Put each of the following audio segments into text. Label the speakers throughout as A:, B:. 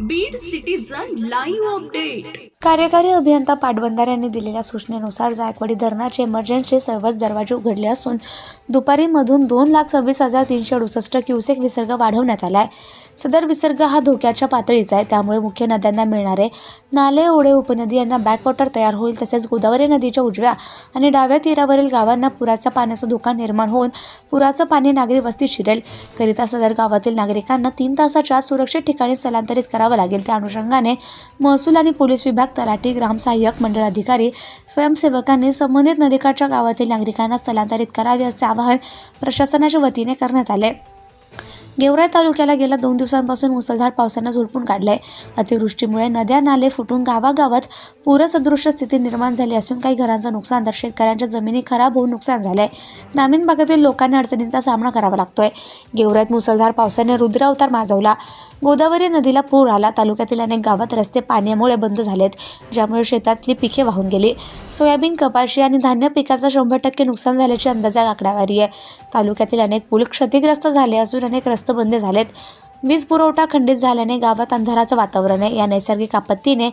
A: Beed citizen live update
B: कार्यकारी अभियंता पाटबंधार यांनी दिलेल्या सूचनेनुसार जायकवाडी धरणाचे इमर्जन्सी सर्वच दरवाजे उघडले असून दुपारी मधून दोन लाख सव्वीस हजार तीनशे अडुसष्ट क्युसेक विसर्ग वाढवण्यात आला आहे सदर विसर्ग हा धोक्याच्या पातळीचा आहे. त्यामुळे मुख्य नद्यांना मिळणारे नाले ओढे उपनदी यांना बॅकवॉटर तयार होईल तसेच गोदावरी नदीच्या उजव्या आणि डाव्या तीरावरील गावांना पुराच्या पाण्याचा धोका निर्माण होऊन पुराचं पाणी नागरी वस्तीत शिरेल. करिता सदर गावातील नागरिकांना तीन तासाच्या सुरक्षित ठिकाणी स्थलांतरित करावं लागेल. त्या अनुषंगाने महसूल आणि पोलीस विभाग तलाठी ग्रामसहाय्यक मंडळ अधिकारी स्वयंसेवकांनी संबंधित नदीकाठच्या गावातील नागरिकांना स्थलांतरित करावे असे आवाहन प्रशासनाच्या वतीने करण्यात आले. गेवराई तालुक्याला गेल्या दोन दिवसांपासून मुसळधार पावसानं झोडपून काढलंय. अतिवृष्टीमुळे नद्या नाले फुटून गावागावात पूरसदृश्य स्थिती निर्माण झाली असून काही घरांचं नुकसान तर शेतकऱ्यांच्या जमिनी खराब होऊन नुकसान झालंय. ग्रामीण भागातील लोकांना अडचणींचा सामना करावा लागतोय. गेवराईत मुसळधार पावसाने रुद्रावतार माजवला. गोदावरी नदीला पूर आला. तालुक्यातील अनेक गावात रस्ते पाण्यामुळे बंद झालेत ज्यामुळे शेतातली पिके वाहून गेली. सोयाबीन कपाशी आणि धान्य पिकाचं शंभर टक्के नुकसान झाल्याची अंदाजा आकडेवारी आहे. तालुक्यातील अनेक पूल क्षतिग्रस्त झाले असून अनेक रस्ते बंद झालेत. वीज पुरवठा खंडित झाल्याने गावात अंधाराचं वातावरण आहे. या नैसर्गिक आपत्तीने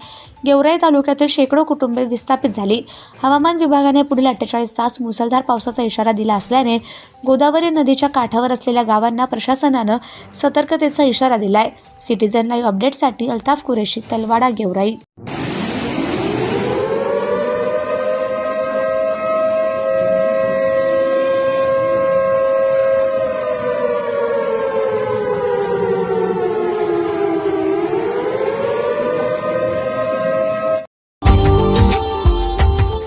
B: गेवराई तालुक्यातील शेकडो कुटुंबे विस्थापित झाली. हवामान विभागाने पुढील अठ्ठेचाळीस तास मुसळधार पावसाचा इशारा दिला असल्याने गोदावरी नदीच्या काठावर असलेल्या गावांना प्रशासनानं सतर्कतेचा इशारा दिलाय. सिटीजन लाईव्ह अपडेटसाठी अल्ताफ कुरेशी तलवाडा गेवराई.